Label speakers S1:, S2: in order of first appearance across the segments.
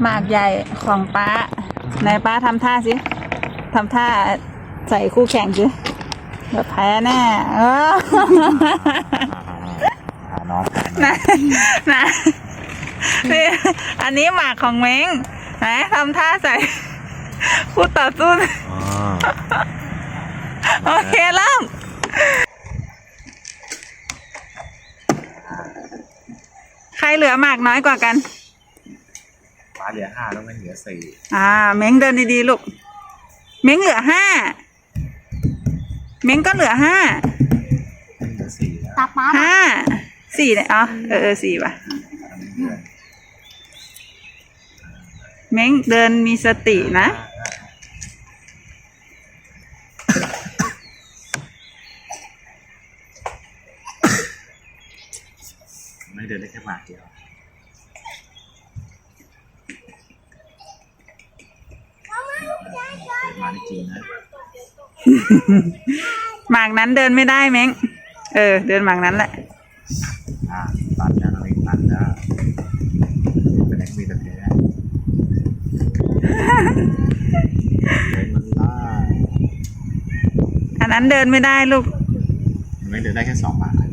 S1: หมากใหญ่ของป้าไหนป้าทำท่าสิทำท่าใส่คู่แข่งสิแบบแพ้แน่เออ
S2: หาน้อง
S1: นะนะนี่อันนี้หมากของเม้งไหนทำท่าใส่คู่ต่อสู้โอเคเริ่มใครเหลือหมากน้อยกว่ากัน
S2: ฟ้าเหลือห้าแล้วไม่เหลือสี่
S1: อ่า เม้งเดินดีๆลูก เม้งเหลือห้า เม้งก็เหลือห้า
S2: ไม่เหลือสี่แล้ว
S3: ตาป้า
S1: ห้าสี่เนี่ยอ๋อเออเออสี่ว่ะเม้งเดินมีสตินะ
S2: ไม่เดินได้แค่หมากเดียวมา ได้จริงนะ
S1: หมากนั้นเดินไม่ได้เม้ง เออ เดินหมากนั้นแหละ
S2: อ่าตัดแล้วเราเองตัดแล้วเป็นเล็กมีแต่แพ้เดินมันได้
S1: อันนั้นเดินไม่ได้ลูก
S2: มันไม่เดินได้แค่สองหมากเลย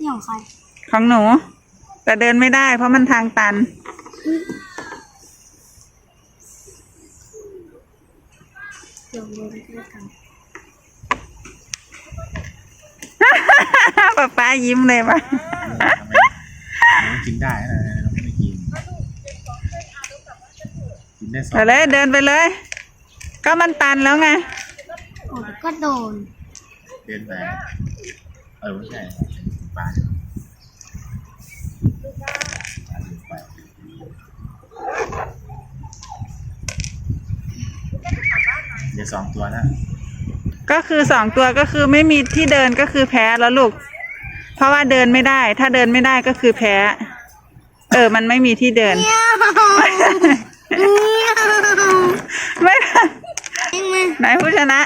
S3: นี่ของใคร
S1: ของหนู แต่เดินไม่ได้ เพราะมันทางตัน
S3: เดี๋ยวดูด้วยกัน
S1: ป๊าป๊ายิ้มเลยปะ
S2: น้องกินได้นะน้องไม่กินกินได้สอง
S1: ไปเลยเดินไปเลย ก็มันตันแล้วไง
S3: โอ้เดี๋ยวก็โดน
S2: เดินไปเออไม่ใช่ บาเดี๋ยวสองตัวนะ
S1: ก็คือสองตัวก็คือไม่มีที่เดินก็คือแพ้แล้วลูก เพราะว่าเดินไม่ได้ ถ้าเดินไม่ได้ก็คือแพ้ เออ มันไม่มีที่เดิน ไม่ไหนผู้ชนะ